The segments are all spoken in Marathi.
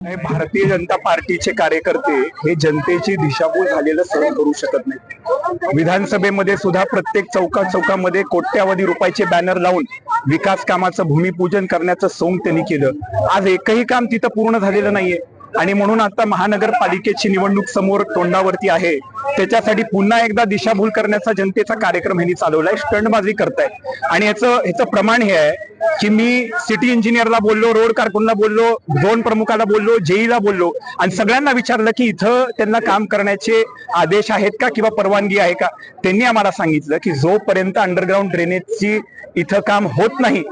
भारतीय जनता पार्टीचे कार्यकर्ते हे जनतेची दिशाभूल झालेलं सहन करू शकत नाही विधानसभेमध्ये सुद्धा प्रत्येक चौका चौकामध्ये कोट्यावधी रुपयाचे बॅनर लावून विकास कामाचं भूमिपूजन करण्याचं सोंग त्यांनी केलं. आज एकही काम तिथं पूर्ण झालेलं नाहीये. आणि म्हणून आता महानगरपालिकेची निवडणूक समोर तोंडावरती आहे. त्याच्यासाठी पुन्हा एकदा दिशाभूल करण्याचा जनतेचा कार्यक्रम ह्यांनी चालवलाय स्टंडबाजी करताय. आणि याचं ह्याचं प्रमाण हे आहे की मी सिटी इंजिनियरला बोललो रोड कारकुनला बोललो झोन प्रमुखाला बोललो जेईला बोललो आणि सगळ्यांना विचारलं की इथं त्यांना काम करण्याचे आदेश आहेत का किंवा परवानगी आहे का? त्यांनी आम्हाला सांगितलं की जोपर्यंत अंडरग्राऊंड ड्रेनेजची इथं काम होत नाही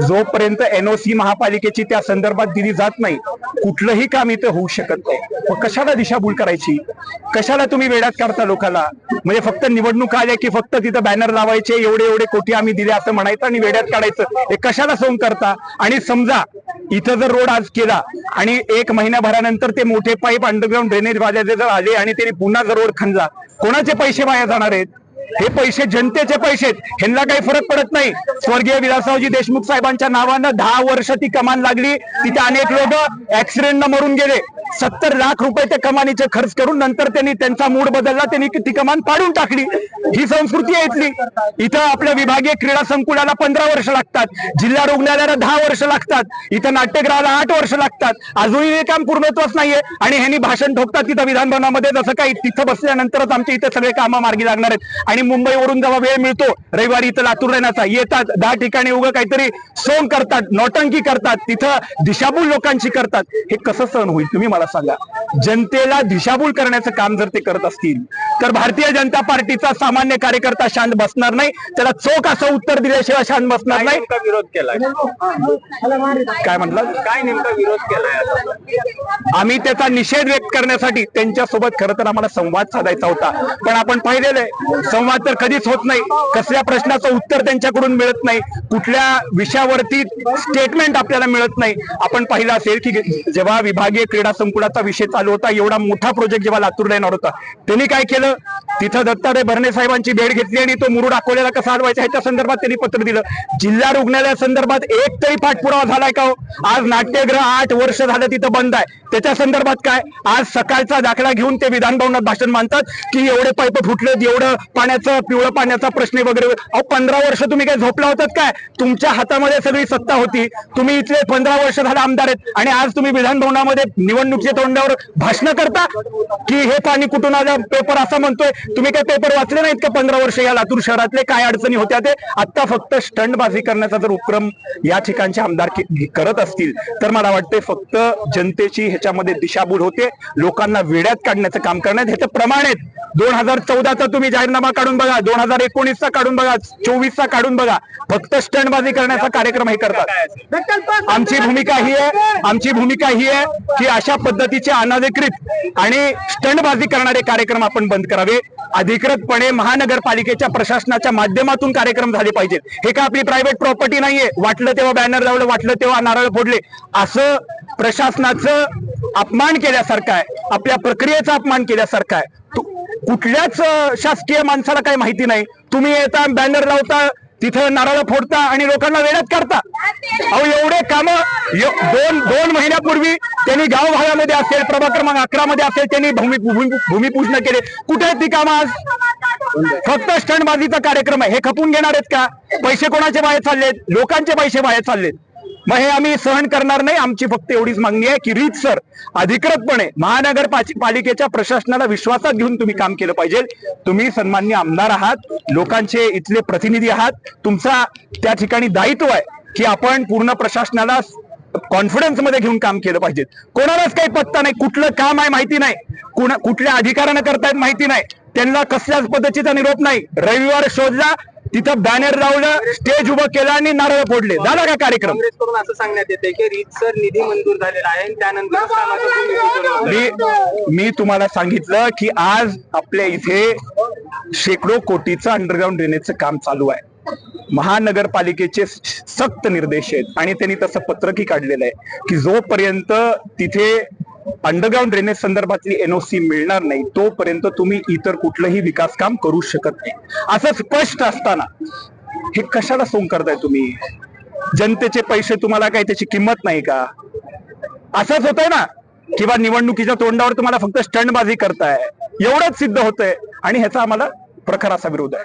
जोपर्यंत एनओसी महापालिकेची त्या संदर्भात दिली जात नाही कुठलंही काम इथं होऊ शकत नाही. मग कशाला दिशाभूल करायची? कशाला तुम्ही वेड्यात काढता लोकांना म्हणजे फक्त निवडणूक आल्या की फक्त तिथं बॅनर लावायचे एवढे एवढे कोटी आम्ही दिले असं म्हणायचं आणि वेड्यात काढायचं. हे कशाला सोंग करता? आणि समजा इथं जर रोड आज केला आणि एक महिन्याभरानंतर ते मोठे पाईप अंडरग्राऊंड ड्रेनेज वाल्याचे जर आले आणि त्यांनी पुन्हा जर रोड खणला कोणाचे पैसे वाया जाणार आहेत? हे पैसे जनतेचे पैसे ह्यांना काही फरक पडत नाही. स्वर्गीय विलासरावजी देशमुख साहेबांच्या नावानं दहा वर्ष ती कमान लागली. तिथे अनेक लोक ऍक्सिडेंट मरून गेले. सत्तर लाख रुपये त्या कमानीचे खर्च करून नंतर त्यांनी त्यांचा मूड बदलला. त्यांनी ती कमान पाडून टाकली. ही संस्कृती आहे इथली. इथं आपल्या विभागीय क्रीडा संकुलाला पंधरा वर्ष लागतात. जिल्हा रुग्णालयाला दहा वर्ष लागतात. इथं नाट्यगृहाला आठ वर्ष लागतात. अजूनही हे काम पूर्णत्वच नाहीये. आणि ह्यांनी भाषण ठोकतात तिथं विधानभवनामध्ये जसं काही तिथं बसल्यानंतरच आमच्या इथे सगळे कामं मार्गी लागणार आहेत. आणि मुंबईवरून जेव्हा वेळ मिळतो रविवारी इथं लातूर राहण्याचा येतात दहा ठिकाणी उगं काहीतरी सोंग करतात नौटंकी करतात तिथं दिशाभूल लोकांची करतात. हे कसं सहन होईल तुम्ही मला सांगा. जनतेला दिशाभूल करण्याचं काम जर ते करत असतील तर भारतीय जनता पार्टीचा सामान्य कार्यकर्ता शांत बसणार नाही. त्याला चोख असं उत्तर दिल्याशिवाय शांत बसणार नाही. नेमका विरोध केलाय? काय म्हटलं? काय नेमका विरोध केलाय आम्ही त्याचा निषेध व्यक्त करण्यासाठी त्यांच्यासोबत खरं तर आम्हाला संवाद साधायचा होता. पण आपण पाहिलेलं आहे संवाद तर कधीच होत नाही. कसल्या प्रश्नाचं उत्तर त्यांच्याकडून मिळत नाही. कुठल्या विषयावरती स्टेटमेंट आपल्याला मिळत नाही. आपण पाहिलं असेल की जेव्हा विभागीय क्रीडा संकुलाचा विषय चालू होता एवढा मोठा प्रोजेक्ट जेव्हा लातूरला येणार होता त्यांनी काय केलं? तिथं दत्तात्रय भरणे साहेबांची भेट घेतली आणि तो मुरुड अकोल्याला कसा हलवायचा ह्याच्या संदर्भात त्यांनी पत्र दिलं. जिल्हा रुग्णालया संदर्भात एक तरी पाठपुरावा झालाय का हो? आज नाट्यगृह आठ वर्ष झालं तिथं बंद आहे. त्याच्या संदर्भात काय? आज सकाळचा दाखला घेऊन ते विधानभवनात भाषण मानतात की एवढे पाईप फुटलेत एवढं पाण्याचं पिवळं पाण्याचा प्रश्न वगैरे. अहो पंधरा वर्ष तुम्ही काय झोपला होतात काय? तुमच्या हातामध्ये सगळी सत्ता होती. तुम्ही इथले पंधरा वर्ष झाले आमदार आहेत. आणि आज तुम्ही विधानभवनामध्ये निवडणुकीच्या तोंडावर भाषण करता की हे पाणी कुठून आलं? पेपर असं म्हणतोय. तुम्ही काय पेपर वाचले नाहीत का पंधरा वर्ष या लातूर शहरातले? काय अडचणी होत्या ते? आता फक्त स्टंटबाजी करण्याचा जर उपक्रम या ठिकाणचे आमदार करत असतील तर मला वाटते फक्त जनतेची ह्याच्यामध्ये दिशाभूल होते. लोकांना वेड्यात काढण्याचं काम करण्यात ह्याचं प्रमाण आहे दोन हजार चौदाचा तुम्ही जाहीरनामा काढून बघा. दोन हजार एकोणीसचा काढून बघा. चोवीसचा काढून बघा. फक्त स्टंटबाजी करण्याचा कार्यक्रम हे करतात. आमची भूमिका ही आहे. आमची भूमिका ही आहे की अशा पद्धतीचे अनधिकृत आणि स्टंटबाजी करणारे कार्यक्रम आपण बंद करावे. अधिकृतपणे महानगरपालिकेच्या प्रशासनाच्या माध्यमातून कार्यक्रम झाले पाहिजेत. हे का आपली प्रायव्हेट प्रॉपर्टी नाहीये? वाटलं तेव्हा बॅनर लावलं वाटलं तेव्हा नारळ फोडले. असं प्रशासनाचं अपमान केल्यासारखं आहे. आपल्या प्रक्रियेचा अपमान केल्यासारखं आहे. कुठल्याच शासकीय माणसाला काही माहिती नाही. तुम्ही येता बॅनर लावता तिथं नारळ फोडता आणि लोकांना वेळात करता. अहो एवढे काम दोन दोन महिन्यापूर्वी त्यांनी गाव भागामध्ये असेल प्रभाग क्रमांक अकरा मध्ये असेल त्यांनी भूमिपूजन केले. कुठे आहेत ती कामं आज? फक्त स्टंडबाजीचा कार्यक्रम आहे. हे खपून घेणार आहेत का? पैसे कोणाचे बाहेर चाललेत? लोकांचे पैसे बाहेर चाललेत. मग हे आम्ही सहन करणार नाही. आमची फक्त एवढीच मागणी आहे की रीत सर अधिकृतपणे महानगर पालिकेच्या प्रशासनाला विश्वासात घेऊन तुम्ही काम केलं पाहिजे. तुम्ही सन्मान्य आमदार आहात. लोकांचे इथले प्रतिनिधी आहात. तुमचा त्या ठिकाणी दायित्व आहे की आपण पूर्ण प्रशासनाला कॉन्फिडन्समध्ये घेऊन काम केलं पाहिजे. कोणालाच काही पत्ता नाही. कुठलं काम आहे माहिती नाही. कुणा कुठल्या अधिकाऱ्यानं करतायत माहिती नाही. त्यांना कसल्याच पद्धतीचा निरोप नाही. रविवार शोधला तिथं बॅनर लावलं स्टेज उभं केलं आणि नारळ फोडले. झाला का कार्यक्रम? काँग्रेसकडून असं सांगण्यात येते की रीतसर निधी मंजूर झालेला आहे आणि त्यानंतर कामाचं. मी मी तुम्हाला सांगितलं की आज आपल्या इथे शेकडो कोटीचं अंडरग्राऊंड ड्रेनेजचं काम चालू आहे. महानगरपालिकेचे सक्त निर्देश आहेत. आणि त्यांनी तसं पत्रकही काढलेलं आहे की जोपर्यंत तिथे अंडरग्राऊंड ड्रेनेज संदर्भातली एनओसी मिळणार नाही तोपर्यंत तुम्ही इतर कुठलंही विकास काम करू शकत नाही. असं स्पष्ट असताना हे कशाला सोंग करताय तुम्ही? जनतेचे पैसे तुम्हाला काय त्याची किंमत नाही का? असंच होतंय ना? किंवा निवडणुकीच्या तोंडावर तुम्हाला फक्त स्टंटबाजी करताय. एवढंच सिद्ध होतंय. आणि ह्याचा आम्हाला प्रखर असा विरोध आहे.